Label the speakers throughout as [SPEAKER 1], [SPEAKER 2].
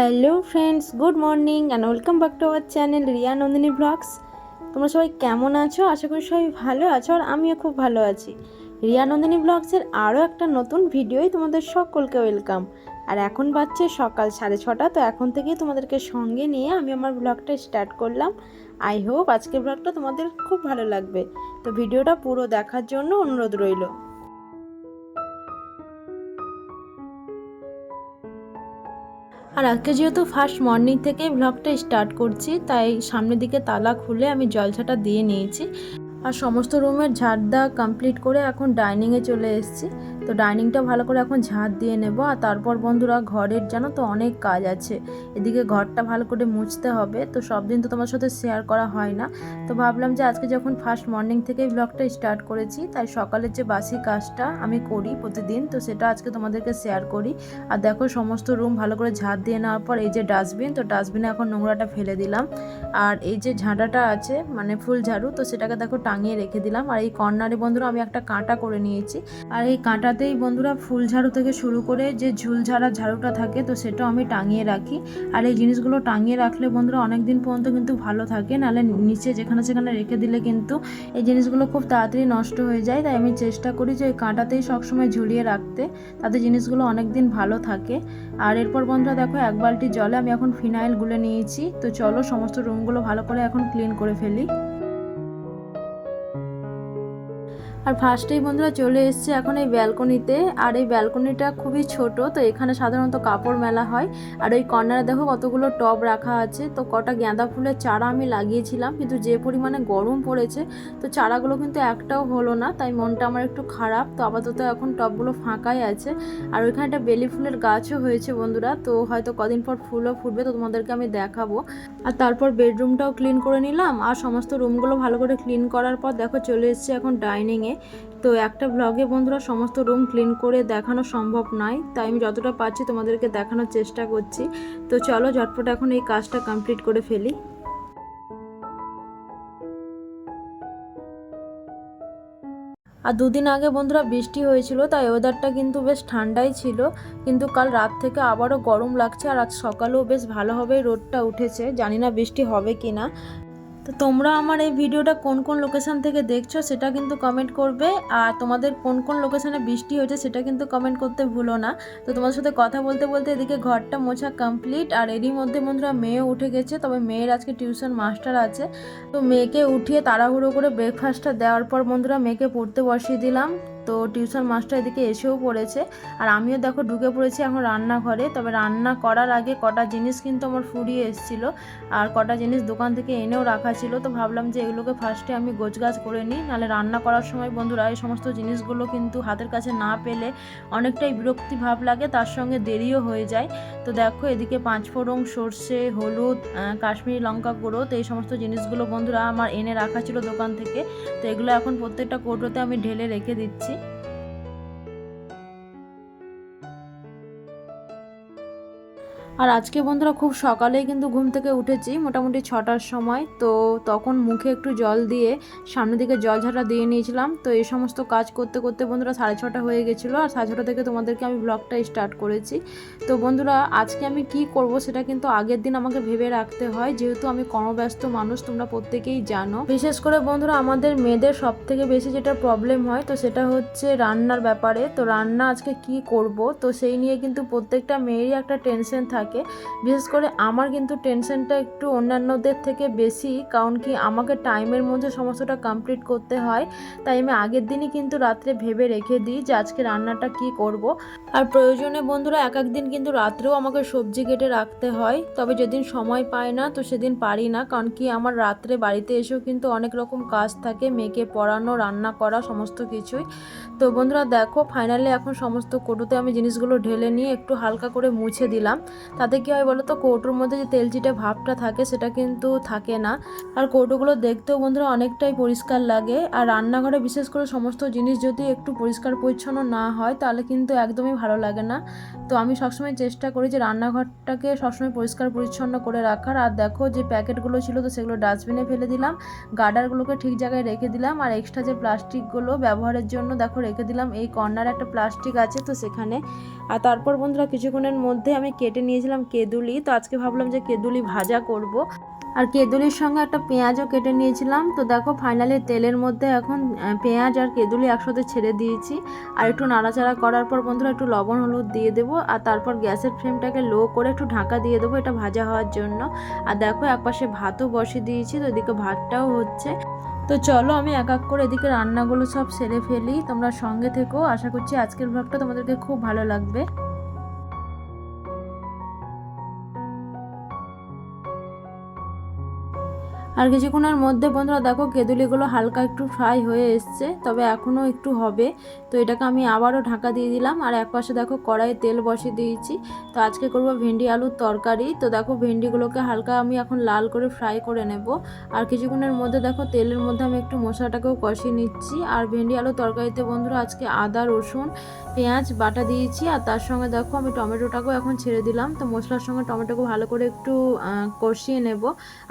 [SPEAKER 1] Hello friends good morning and welcome back to our channel Riya Nandini blogs তোমরা সবাই কেমন আছো? আশা করি সবাই ভালো আছো আর আমিও খুব ভালো আছি। রিয়া নন্দিনী ব্লগসের আরও একটা নতুন ভিডিওই তোমাদের সকলকে ওয়েলকাম আর এখন বাজছে সকাল সাড়ে ছটা, তো এখন থেকেই তোমাদেরকে সঙ্গে নিয়ে আমি আমার ব্লগটা স্টার্ট করলাম। আই হোপ আজকের ব্লগটা তোমাদের খুব ভালো লাগবে। তো ভিডিওটা পুরো দেখার জন্য অনুরোধ রইল। আর আজকে যেহেতু ফার্স্ট মর্নিং থেকে ব্লগটা স্টার্ট করছি, তাই সামনের দিকে তালা খুলে আমি জলছাটা দিয়ে নিয়েছি। আর সমস্ত রুমের ঝাড় দা কমপ্লিট করে এখন ডাইনিংয়ে চলে এসেছি। তো ডাইনিংটা ভালো করে এখন ঝাড় দিয়ে নেব আর তারপর বন্ধুরা ঘরের জানো তো অনেক কাজ আছে। এদিকে ঘরটা ভালো করে মুছতে হবে, তো সব দিন তো তোমার সাথে শেয়ার করা হয় না। তো ভাবলাম যে আজকে যখন ফার্স্ট মর্নিং থেকেই ব্লগটা স্টার্ট করেছি, তাই সকালের যে বাসি কাজটা আমি করি প্রতিদিন, তো সেটা আজকে তোমাদেরকে শেয়ার করি। আর দেখো সমস্ত রুম ভালো করে ঝাড় দিয়ে নেওয়ার পর এই যে ডাস্টবিন তো ডাস্টবিনে এখন নোংরাটা ফেলে দিলাম। আর এই যে ঝাঁটাটা আছে মানে ফুল ঝাড়ু, তো সেটাকে দেখো টাঙিয়ে রেখে দিলাম। আর এই কর্নারে বন্ধুরা আমি একটা কাঁটা করে নিয়েছি। আর এই কাঁটাতেই বন্ধুরা ফুল ঝাড়ু থেকে শুরু করে যে ঝুল ঝাড়া ঝাড়ুটা থাকে, তো সেটাও আমি টাঙিয়ে রাখি। আর এই জিনিসগুলো টাঙিয়ে রাখলে বন্ধুরা অনেক দিন পর্যন্ত কিন্তু ভালো থাকে, নাহলে নিচে যেখানে সেখানে রেখে দিলে কিন্তু এই জিনিসগুলো খুব তাড়াতাড়ি নষ্ট হয়ে যায়। তাই আমি চেষ্টা করি যে ওই কাঁটাতেই সবসময় ঝুলিয়ে রাখতে, তাতে জিনিসগুলো অনেক দিন ভালো থাকে। আর এরপর বন্ধুরা দেখো, এক বালতি জলে আমি এখন ফিনাইল গুলে নিয়েছি। তো চলো সমস্ত রুমগুলো ভালো করে এখন ক্লিন করে ফেলি। আর ফার্স্টেই বন্ধুরা চলে এসছে এখন এই ব্যালকনিতে আর এই ব্যালকনিটা খুবই ছোট, তো এখানে সাধারণত কাপড় মেলা হয়। আর ওই কর্নারে দেখো কতগুলো টব রাখা আছে। তো কটা গাঁদা ফুলের চারা আমি লাগিয়েছিলাম, কিন্তু যে পরিমাণে গরম পড়েছে, তো চারাগুলো কিন্তু একটাও হলো না, তাই মনটা আমার একটু খারাপ। তো আপাতত এখন টবগুলো ফাঁকাই আছে। আর ওইখানে একটা বেলি ফুলের গাছও হয়েছে বন্ধুরা, তো হয়তো কদিন পর ফুলও ফুটবে, তো তোমাদেরকে আমি দেখাবো। আর তারপর বেডরুমটাও ক্লিন করে নিলাম। আর সমস্ত রুমগুলো ভালো করে ক্লিন করার পর দেখো চলে এসছে এখন ডাইনিংয়ে তো একটা ব্লগে বন্ধুরা সমস্ত রুম ক্লিন করে দেখানো সম্ভব নয়, তাই আমি যতটা পারছি তোমাদেরকে দেখানোর চেষ্টা করছি। তো চলো ঝটপট এখন এই কাজটা কমপ্লিট করে ফেলি। আর দুদিন আগে বন্ধুরা বৃষ্টি হয়েছিল, তাই ওয়েদারটা কিন্তু বেশ ঠান্ডাই ছিল। কিন্তু কাল রাত থেকে আবারও গরম লাগছে, আর আজ সকালেও বেশ ভালোভাবেই রোদটা উঠেছে। জানি না বৃষ্টি হবে কি না তো তোমরা আমার এই ভিডিওটা কোন কোন লোকেশান থেকে দেখছ সেটা কিন্তু কমেন্ট করবে, আর তোমাদের কোন কোন লোকেশানে বৃষ্টি হয়েছে সেটা কিন্তু কমেন্ট করতে ভুলো না। তো তোমার সাথে কথা বলতে বলতে এদিকে ঘরটা মোছা কমপ্লিট আর এরই মধ্যে বন্ধুরা মেয়ে উঠে গেছে, তবে মেয়ের আজকে টিউশন মাস্টার আছে। তো মেয়েকে উঠিয়ে তাড়াহুড়ো করে ব্রেকফাস্টটা দেওয়ার পর বন্ধুরা মেয়েকে পড়তে বসিয়ে দিলাম। তো টিউশন মাস্টার এদিকে এসেও পড়েছে। আর আমিও দেখো ঢুকে পড়েছি এখন রান্নাঘরে। তবে রান্না করার আগে কটা জিনিস কিন্তু আমার ফুরিয়ে এসেছিল। আর কটা জিনিস দোকান থেকে এনেও রাখা ছিল। তো ভাবলাম যে এগুলোকে ফার্স্টে আমি গোছগাছ করে নিই। নাহলে রান্না করার সময় বন্ধুরা এই সমস্ত জিনিসগুলো কিন্তু হাতের কাছে না পেলে অনেকটাই বিরক্তি ভাব লাগে। তার সঙ্গে দেরিও হয়ে যায়। তো দেখো এদিকে পাঁচ পাঁচফোড়ন সর্ষে, হলুদ কাশ্মীরি লঙ্কা গুঁড়ো, তো এই সমস্ত জিনিসগুলো বন্ধুরা আমার এনে রাখা ছিল দোকান থেকে। তো এগুলো এখন প্রত্যেকটা কৌটোতে আমি ঢেলে রেখে দিচ্ছি। আর আজকে বন্ধুরা খুব সকালেই কিন্তু ঘুম থেকে উঠেছি, মোটামুটি ছটার সময়। তো তখন মুখে একটু জল দিয়ে সামনের দিকে জল ঝাঁটা দিয়ে নিয়েছিলাম। তো এই সমস্ত কাজ করতে করতে বন্ধুরা সাড়ে ছটা হয়ে গেছিল। আর সাড়ে ছটা থেকে তোমাদেরকে আমি ব্লগটা স্টার্ট করেছি। তো বন্ধুরা আজকে আমি কি করব সেটা কিন্তু আগের দিন আমাকে ভেবে রাখতে হয়। যেহেতু আমি কর্মব্যস্ত মানুষ, তোমরা প্রত্যেকেই জানো। বিশেষ করে বন্ধুরা আমাদের মেয়েদের সব থেকে বেশি যেটা প্রবলেম হয়, তো সেটা হচ্ছে রান্নার ব্যাপারে। তো রান্না আজকে কি করব? তো সেই নিয়ে কিন্তু প্রত্যেকটা মেয়েরই একটা টেনশন থাকে। বিশেষ করে আমার কিন্তু টেনশনটা একটু অন্যান্যদের থেকে বেশি, কারণ কি আমাকে টাইমের মধ্যে সমস্তটা কমপ্লিট করতে হয়। তাই আমি আগের দিনই কিন্তু রাত্রে ভেবে রেখে দিই যে আজকে রান্নাটা কি করব। আর প্রয়োজনে বন্ধুরা এক এক দিন কিন্তু রাত্রেও আমাকে সবজি কেটে রাখতে হয়। তবে যেদিন সময় পায় না, তো সেদিন পারি না। কারণ কি আমার রাত্রে বাড়িতে এসেও কিন্তু অনেক রকম কাজ থাকে, মেয়েকে পড়ানো, রান্না করা, সমস্ত কিছুই। তো বন্ধুরা দেখো ফাইনালি এখন সমস্ত কৌটোতে আমি জিনিসগুলো ঢেলে নিয়ে একটু হালকা করে মুছে দিলাম। তাতে কী হয় বলো তো কৌটোর মধ্যে যে তেলচিটে ভাবটা থাকে সেটা কিন্তু থাকে না। আর কৌটোগুলো দেখতেও বন্ধুরা অনেকটাই পরিষ্কার লাগে। আর রান্নাঘরে বিশেষ করে সমস্ত জিনিস যদি একটু পরিষ্কার পরিচ্ছন্ন না হয়, তাহলে কিন্তু একদমই ভালো লাগে না। তো আমি সবসময় চেষ্টা করি যে রান্নাঘরটাকে সবসময় পরিষ্কার পরিচ্ছন্ন করে রাখার। আর দেখো যে প্যাকেটগুলো ছিল তো সেগুলো ডাস্টবিনে ফেলে দিলাম, গার্ডারগুলোকে ঠিক জায়গায় রেখে দিলাম। আর এক্সট্রা যে প্লাস্টিকগুলো ব্যবহারের জন্য দেখো রেখে দিলাম, এই কর্নারে একটা প্লাস্টিক আছে তো সেখানে। আর তারপর বন্ধুরা কিছুক্ষণের মধ্যে আমি কেটে নিয়েছি নিয়েছিলাম কেদুলি, তো আজকে ভাবলাম যে কেদুলি ভাজা করব। আর কেদুলির সঙ্গে একটা পেঁয়াজও কেটে নিয়েছিলাম। তো দেখো ফাইনালি তেলের মধ্যে এখন পেঁয়াজ আর কেদুলি একসাথে ছেড়ে দিয়েছি। আর একটু নাড়াচাড়া করার পর বন্ধুরা একটু লবণ হলুদ দিয়ে দেবো। আর তারপর গ্যাসের ফ্লেমটাকে লো করে একটু ঢাকা দিয়ে দেবো এটা ভাজা হওয়ার জন্য। আর দেখো, একপাশে ভাতও বসিয়ে দিয়েছি, তো এদিকে ভাতটাও হচ্ছে। তো চলো, আমি এক এক করে এদিকে রান্নাগুলো সব সেরে ফেলি। তোমরা সঙ্গে থেকো। আশা করছি আজকের ব্লগটা তোমাদেরকে খুব ভালো লাগবে। আর কিছুক্ষণের মধ্যে বন্ধুরা দেখো কেঁদুলিগুলো হালকা একটু ফ্রাই হয়ে এসছে, তবে এখনও একটু হবে। তো এটাকে আমি আবারও ঢাকা দিয়ে দিলাম, আর এক পাশে দেখো কড়াইয়ে তেল বসিয়ে দিয়েছি। তো আজকে করব ভেন্ডি আলুর তরকারি। তো দেখো ভেন্ডিগুলোকে হালকা আমি এখন লাল করে ফ্রাই করে নেব। আর কিছুক্ষণের মধ্যে দেখো তেলের মধ্যে আমি একটু মশলাটাকেও কষিয়ে নিচ্ছি। আর ভেন্ডি আলুর তরকারিতে বন্ধুরা আজকে আদা, রসুন, পেঁয়াজ, বাটা দিয়েছি। আর তার সঙ্গে দেখো আমি টমেটোটাকেও এখন ছেড়ে দিলাম। তো মশলার সঙ্গে টমেটোকে ভালো করে একটু কষিয়ে নেব।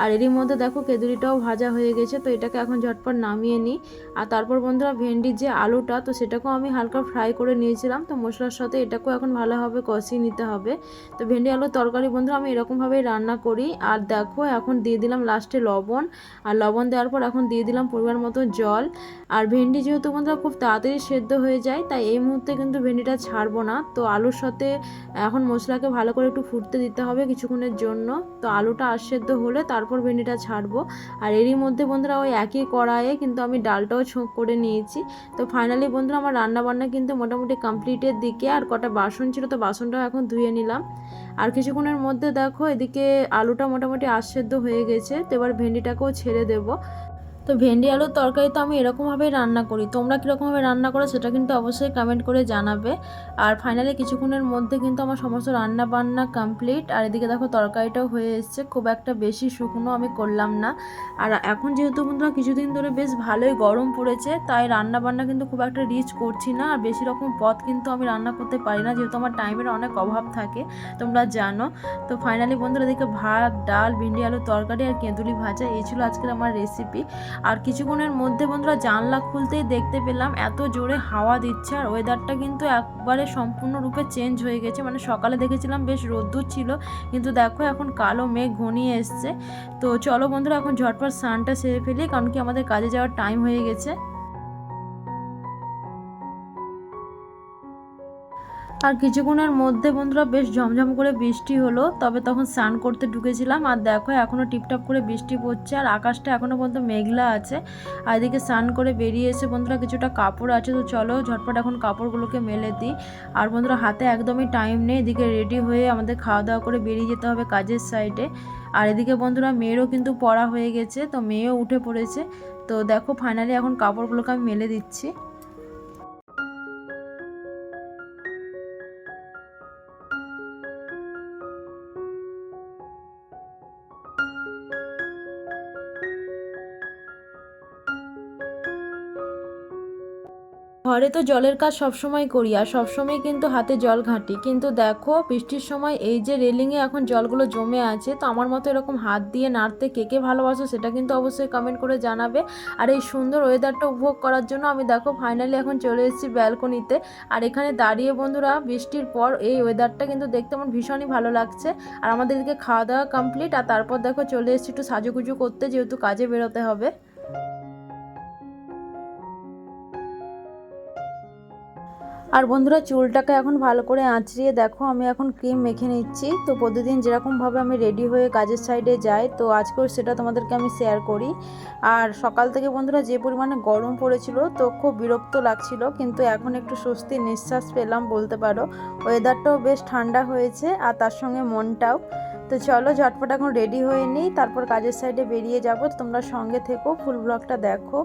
[SPEAKER 1] আর এরই মধ্যে দেখো কেদুরিটাও ভাজা হয়ে গেছে, তো এটাকে এখন ঝটপট নামিয়ে নিই। আর তারপর বন্ধুরা, ভেন্ডির যে আলুটা, তো সেটাকেও আমি হালকা ফ্রাই করে নিয়েছিলাম, তো মশলার সাথে এটাকেও এখন ভালোভাবে কষিয়ে নিতে হবে। তো ভেন্ডি আলুর তরকারি বন্ধুরা, আমি এরকমভাবেই রান্না করি। আর দেখো, এখন দিয়ে দিলাম লাস্টে লবণ। আর লবণ দেওয়ার পর এখন দিয়ে দিলাম পরিমাণ মতো জল। আর ভেন্ডি যেহেতু বন্ধুরা খুব তাড়াতাড়ি সেদ্ধ হয়ে যায়, তাই এই মুহূর্তে কিন্তু ভেন্ডিটা ছাড়বো না। তো আলুর সাথে এখন মশলাকে ভালো করে একটু ফুটতে দিতে হবে কিছুক্ষণের জন্য। তো আলুটা আর সেদ্ধ হলে তারপর ভেন্ডিটা ছাড়বো। আর এরই মধ্যে বন্ধুরা ওই একই কড়াইয়ে কিন্তু আমি ডালটাও ছোঁক করে নিয়েছি। তো ফাইনালি বন্ধুরা আমার রান্নাবান্না কিন্তু মোটামুটি কমপ্লিটের দিকে, আর কটা বাসন ছিল তো বাসনটাও এখন ধুয়ে নিলাম। আর কিছুক্ষণের মধ্যে দেখো এদিকে আলুটা মোটামুটি আশ হয়ে গেছে, তো এবার ভেন্ডিটাকেও ছেড়ে দেবো। তো ভেন্ডি আলুর তরকারি তো আমি এরকমভাবেই রান্না করি। তোমরা কীরকমভাবে রান্না করো সেটা কিন্তু অবশ্যই কমেন্ট করে জানাবে। আর ফাইনালি কিছুক্ষণের মধ্যে কিন্তু আমার সমস্ত রান্না বান্না কমপ্লিট আর এদিকে দেখো তরকারিটাও হয়ে এসছে, খুব একটা বেশি শুকনো আমি করলাম না। আর এখন যেহেতু বন্ধুরা কিছুদিন ধরে বেশ ভালোই গরম পড়েছে, তাই রান্না বান্না কিন্তু খুব একটা রিচ করছি না। আর বেশি রকম পদ কিন্তু আমি রান্না করতে পারি না, যেহেতু আমার টাইমের অনেক অভাব থাকে, তোমরা জানো। তো ফাইনালি বন্ধুরা এদিকে ভাত, ডাল, ভিন্ডি, আলুর তরকারি আর কেঁদুলি ভাজা, এই ছিল আজকের আমার রেসিপি আর কিছুক্ষণের মধ্যে বন্ধুরা জানলা খুলতেই দেখতে পেলাম, এত জোরে হাওয়া দিচ্ছে আর ওয়েদারটা কিন্তু একবারে সম্পূর্ণরূপে চেঞ্জ হয়ে গেছে। মানে সকালে দেখেছিলাম বেশ রোদ্দুর ছিল, কিন্তু দেখো এখন কালো মেঘ ঘনিয়ে এসছে। তো চলো বন্ধুরা, এখন ঝটপট স্নানটা সেরে ফেলি, কারণ কি আমাদের কাজে যাওয়ার টাইম হয়ে গেছে। আর কিছুক্ষণের মধ্যে বন্ধুরা বেশ ঝমঝম করে বৃষ্টি হলো, তবে তখন স্নান করতে ঢুকেছিলাম। আর দেখো এখনও টিপটাপ করে বৃষ্টি পড়ছে, আর আকাশটা এখনও পর্যন্ত মেঘলা আছে। আর এদিকে স্নান করে বেরিয়ে এসে বন্ধুরা কিছুটা কাপড় আছে, তো চলো ঝটপট এখন কাপড়গুলোকে মেলে দিই। আর বন্ধুরা হাতে একদমই টাইম নেই, এদিকে রেডি হয়ে আমাদের খাওয়া দাওয়া করে বেরিয়ে যেতে হবে কাজের সাইডে আর এদিকে বন্ধুরা মেয়েরও কিন্তু পড়া হয়ে গেছে, তো মেয়েও উঠে পড়েছে। তো দেখো ফাইনালি এখন কাপড়গুলোকে আমি মেলে দিচ্ছি। ঘরে তো জলের কাজ সবসময় করি, আর সবসময় কিন্তু হাতে জল ঘাঁটি। কিন্তু দেখো, বৃষ্টির সময় এই যে রেলিংয়ে এখন জলগুলো জমে আছে, তো আমার মতো এরকম হাত দিয়ে নাড়তে কে কে ভালোবাসো সেটা কিন্তু অবশ্যই কমেন্ট করে জানাবে। আর এই সুন্দর ওয়েদারটা উপভোগ করার জন্য আমি দেখো ফাইনালি এখন চলে এসেছি ব্যালকনিতে আর এখানে দাঁড়িয়ে বন্ধুরা, বৃষ্টির পর এই ওয়েদারটা কিন্তু দেখতে আমার ভীষণই ভালো লাগছে। আর আমাদের এদিকে খাওয়া দাওয়া কমপ্লিট আর তারপর দেখো চলে এসেছি একটু সাজুগুজু করতে, যেহেতু কাজে বেরোতে হবে। আর বন্ধুরা চুলটাকে এখন ভালো করে আঁচড়িয়ে দেখো, আমি এখন ক্রিম মেখে নিচ্ছি। তো প্রতিদিন যেরকমভাবে আমি রেডি হয়ে কাজের সাইডে যাই, তো আজকেও সেটা তোমাদেরকে আমি শেয়ার করি। আর সকাল থেকে বন্ধুরা যে পরিমাণে গরম পড়েছিল, তো খুব বিরক্ত লাগছিল, কিন্তু এখন একটু স্বস্তির নিঃশ্বাস পেলাম বলতে পারো। ওয়েদারটাও বেশ ঠান্ডা হয়েছে, আর তার সঙ্গে মনটাও। তো চলো ঝটপট এখন রেডি হয়ে নিই, তারপর কাজের সাইডে বেরিয়ে যাব। তোমরা সঙ্গে থেকো ফুল ব্লগটা দেখো।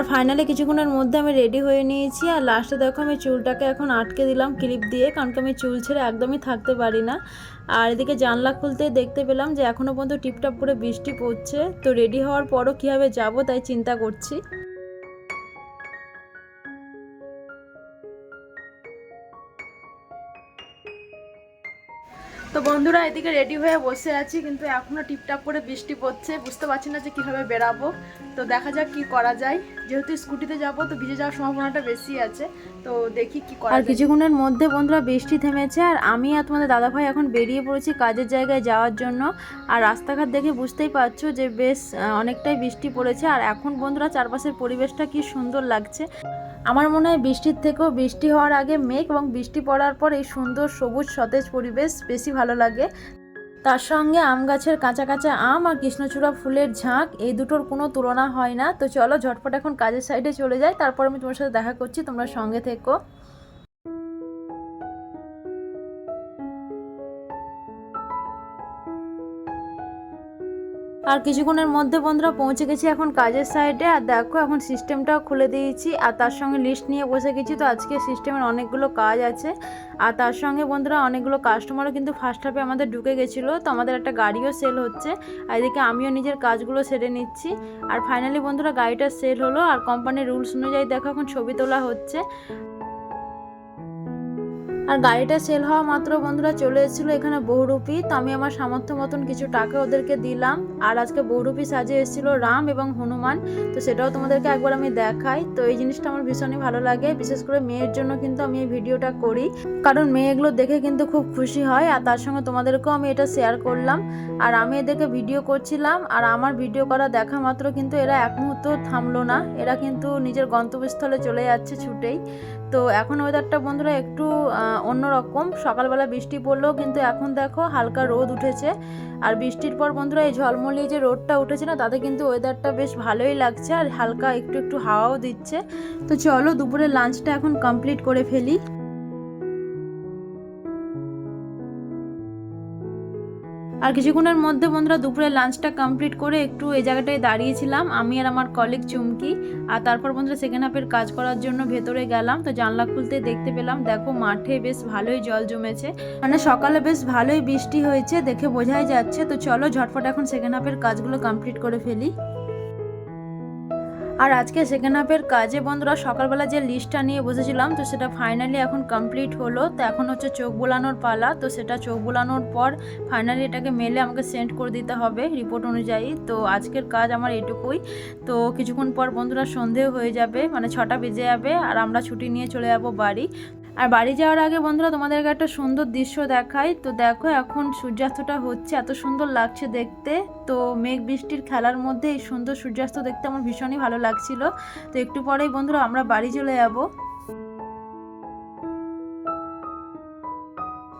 [SPEAKER 1] আর ফাইনালি কিছুক্ষণের মধ্যে আমি রেডি হয়ে নিয়েছি আর লাস্টে দেখো আমি চুলটাকে এখন আটকে দিলাম ক্লিপ দিয়ে, কারণ আমি চুল ছেড়ে একদমই থাকতে পারি না। আর এদিকে জানলা খুলতে দেখতে পেলাম যে এখনও পর্যন্ত টিপটাপ করে বৃষ্টি পড়ছে। তো রেডি হওয়ার পরও কীভাবে যাব তাই চিন্তা করছি। তো বন্ধুরা এদিকে রেডি হয়ে বসে আছি কিন্তু এখনও টিপটাপ করে বৃষ্টি পড়ছে। বুঝতে পারছি না যে কীভাবে বেরাবো। তো দেখা যাক কি করা যায়। যেহেতু স্কুটিতে যাব তো ভিজে যাওয়ার সম্ভাবনাটা বেশি আছে। তো দেখি কি করা আর কিছুক্ষণের মধ্যে বন্ধুরা বৃষ্টি থেমেছে আর আমি আর তোমাদের দাদাভাই এখন বেরিয়ে পড়েছি কাজের জায়গায় যাওয়ার জন্য। আর রাস্তাঘাট দেখে বুঝতেই পারছ যে বেশ অনেকটাই বৃষ্টি পড়েছে। আর এখন বন্ধুরা চারপাশের পরিবেশটা কি সুন্দর লাগছে। আমার মনে হয় বৃষ্টির থেকেও বৃষ্টি হওয়ার আগে মেঘ এবং বৃষ্টি পড়ার পর এই সুন্দর সবুজ সতেজ পরিবেশ বেশি ভালো লাগে। তার সঙ্গে আম গাছের কাঁচা কাঁচা আম আর কৃষ্ণচূড়া ফুলের ঝাঁক, এই দুটোর কোনো তুলনা হয় না। তো চলো ঝটপট এখন কাজের সাইডে চলে যাই। তারপর আমি তোমার সাথে দেখা করছি, তোমরা সঙ্গে থেকো। আর কিছুক্ষণের মধ্যে বন্ধুরা পৌঁছে গেছি এখন কাজের সাইডে আর দেখো, এখন সিস্টেমটাও খুলে দিয়েছি। আর তার সঙ্গে লিস্ট নিয়ে বসে গেছি। তো আজকে সিস্টেমের অনেকগুলো কাজ আছে। আর তার সঙ্গে বন্ধুরা অনেকগুলো কাস্টমারও কিন্তু ফার্স্ট হাফে আমাদের ঢুকে গেছিল। তো আমাদের একটা গাড়িও সেল হচ্ছে। আর এদিকে আমিও নিজের কাজগুলো সেরে নিচ্ছি। আর ফাইনালি বন্ধুরা গাড়িটা সেল হলো। আর কোম্পানির রুলস অনুযায়ী দেখো, এখন ছবি তোলা হচ্ছে। আর গাড়িটা সেল হওয়া মাত্র বন্ধুরা চলে এসেছিল এখানে বহুরূপী। তো আমি আমার সামর্থ্য মতন কিছু টাকা ওদেরকে দিলাম। আর আজকে বহুরূপী সাজে এসেছিল রাম এবং হনুমান। তো সেটাও তোমাদেরকে একবার আমি দেখাই। তো এই জিনিসটা আমার ভীষণই ভালো লাগে। বিশেষ করে মেয়ের জন্য কিন্তু আমি এই ভিডিওটা করি। কারণ মেয়ে এগুলো দেখে কিন্তু খুব খুশি হয়। আর তার সঙ্গে তোমাদেরকেও আমি এটা শেয়ার করলাম। আর আমি এদেরকে ভিডিও করছিলাম। আর আমার ভিডিও করা দেখা মাত্র কিন্তু এরা এক মুহূর্ত থামলো না। এরা কিন্তু নিজের গন্তব্যস্থলে চলে যাচ্ছে ছুটেই। তো এখন ওয়েদারটা বন্ধুরা একটু অন্যরকম। সকালবেলা বৃষ্টি পড়লেও কিন্তু এখন দেখো হালকা রোদ উঠেছে। আর বৃষ্টির পর বন্ধুরা এই ঝলমলিয়ে যে রোদটা উঠেছে না, তাতে কিন্তু ওয়েদারটা বেশ ভালোই লাগছে। আর হালকা একটু একটু হাওয়াও দিচ্ছে। তো চলো দুপুরের লাঞ্চটা এখন কমপ্লিট করে ফেলি। আর কিছুক্ষণের মধ্যে বন্ধুরা দুপুরে লাঞ্চটা কমপ্লিট করে একটু এই জায়গাটায় দাঁড়িয়েছিলাম। আমি আর আমার কলিগ চুমকি আর তারপর বন্ধুরা সেকেন্ড হাফের কাজ করার জন্য ভেতরে গেলাম। তো জানলা খুলতে দেখতে পেলাম, দেখো মাঠে বেশ ভালোই জল জমেছে। মানে সকালে বেশ ভালোই বৃষ্টি হয়েছে, দেখে বোঝাই যাচ্ছে। তো চলো ঝটফট এখন সেকেন্ড হাফের কাজগুলো কমপ্লিট করে ফেলি। আর আজকে সেকেন্ড হাফের কাজে বন্ধুরা সকালবেলা যে লিস্টটা নিয়ে বসেছিলাম, তো সেটা ফাইনালি এখন কমপ্লিট হলো। তো এখন হচ্ছে চোখ বোলানোর পালা, তো সেটা চোখ বোলানোর পর ফাইনালি এটাকে মেলে আমাকে সেন্ড করে দিতে হবে রিপোর্ট অনুযায়ী। তো আজকের কাজ আমার এটুকুই। তো কিছুক্ষণ পর বন্ধুরা সন্ধেও হয়ে যাবে মানে ছটা বেজে যাবে, আর আমরা ছুটি নিয়ে চলে যাব বাড়ি। আর বাড়ি যাওয়ার আগে বন্ধুরা তোমাদেরকে একটা সুন্দর দৃশ্য দেখাই। তো দেখো, এখন সূর্যাস্তটা হচ্ছে, এত সুন্দর লাগছে দেখতে। তো মেঘ বৃষ্টির খেলার মধ্যে এই সুন্দর সূর্যাস্ত দেখতে আমার ভীষণই ভালো লাগছিল। তো একটু পরেই বন্ধুরা আমরা বাড়ি চলে যাব।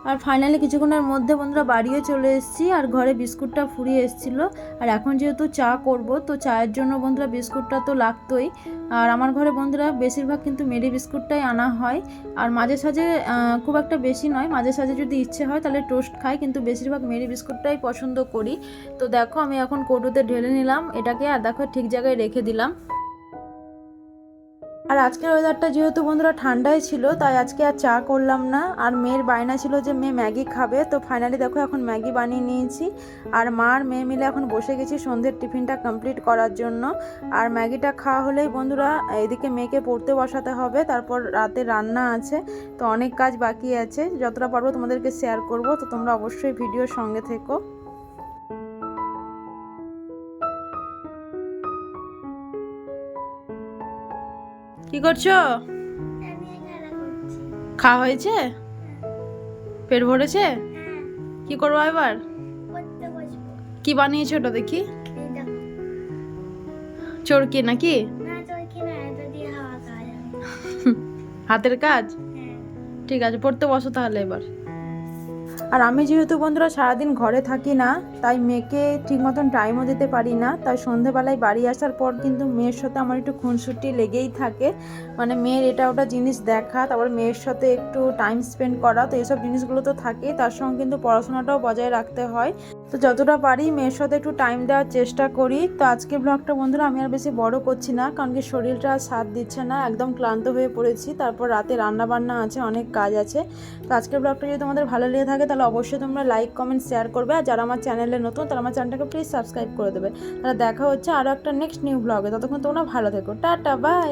[SPEAKER 1] আর ফাইনালি কিছুক্ষণের মধ্যে বন্ধুরা বাড়িও চলে এসেছি আর ঘরে বিস্কুটটা ফুরিয়ে এসেছিল। আর এখন যেহেতু চা করব, তো চায়ের জন্য বন্ধুরা বিস্কুটটা তো লাগতোই। আর আমার ঘরে বন্ধুরা বেশিরভাগ কিন্তু মেরি বিস্কুটটাই আনা হয়। আর মাঝে সাঝে খুব একটা বেশি নয়, মাঝে সাঝে যদি ইচ্ছে হয় তাহলে টোস্ট খাই, কিন্তু বেশিরভাগ মেরি বিস্কুটটাই পছন্দ করি। তো দেখো আমি এখন কৌটোতে ঢেলে নিলাম, এটাকে আর দেখো ঠিক জায়গায় রেখে দিলাম। আর আজকের ওয়েদারটা যেহেতু বন্ধুরা ঠান্ডাই ছিল, তাই আজকে আর চা করলাম না। আর মেয়ের বায়না ছিল যে মেয়ে ম্যাগি খাবে। তো ফাইনালি দেখো এখন ম্যাগি বানিয়ে নিয়েছি। আর মা আর মেয়ে মিলে এখন বসে গেছি সন্ধ্যের টিফিনটা কমপ্লিট করার জন্য। আর ম্যাগিটা খাওয়া হলেই বন্ধুরা এদিকে মেয়েকে পড়তে বসাতে হবে। তারপর রাতে রান্না আছে, তো অনেক কাজ বাকি আছে। যতটা পারব তোমাদেরকে শেয়ার করব। তো তোমরা অবশ্যই ভিডিওর সঙ্গে থেকো। কি করছ? খাওয়া হয়েছে? পেট ভরেছে? কি করব এবার? কি বানিয়েছো ওটা দেখি। চরকি নাকি? হাতের কাজ?
[SPEAKER 2] হ্যাঁ।
[SPEAKER 1] ঠিক আছে পড়তে বসো তাহলে এবার। আর আমি যেহেতু বন্ধুরা সারাদিন ঘরে থাকি না, তাই মেয়েকে ঠিক মতন টাইমও দিতে পারি না। তাই সন্ধেবেলায় বাড়ি আসার পর কিন্তু মেয়ের সাথে আমার একটু খুনসুটি লেগেই থাকে। মানে মেয়ের এটা ওটা জিনিস দেখা, তারপর মেয়ের সাথে একটু টাইম স্পেন্ড করা, তো এসব জিনিসগুলো তো থাকে তার সঙ্গে কিন্তু পড়াশোনাটাও বজায় রাখতে হয়। তো যতটা পারি মেয়ের সাথে একটু টাইম দেওয়ার চেষ্টা করি। তো আজকে ব্লগটা বন্ধুরা আমি আর বেশি বড় করছি না, কারণ কি শরীরটা আর সাথ দিচ্ছে না, একদম ক্লান্ত হয়ে পড়েছি। তারপর রাতে রান্না বান্না আছে, অনেক কাজ আছে। তো আজকের ব্লগটা যদি তোমাদের ভালো লেগে থাকে, তাহলে অবশ্যই তোমরা লাইক কমেন্ট শেয়ার করবে। আর যারা আমার চ্যানেলে নতুন, তারা আমার চ্যানেলটাকে প্লিজ সাবস্ক্রাইব করে দেবে। তাহলে দেখা হচ্ছে আরও একটা নেক্সট নিউ ব্লগে ততক্ষণ তোমরা ভালো থেকো। Tata bye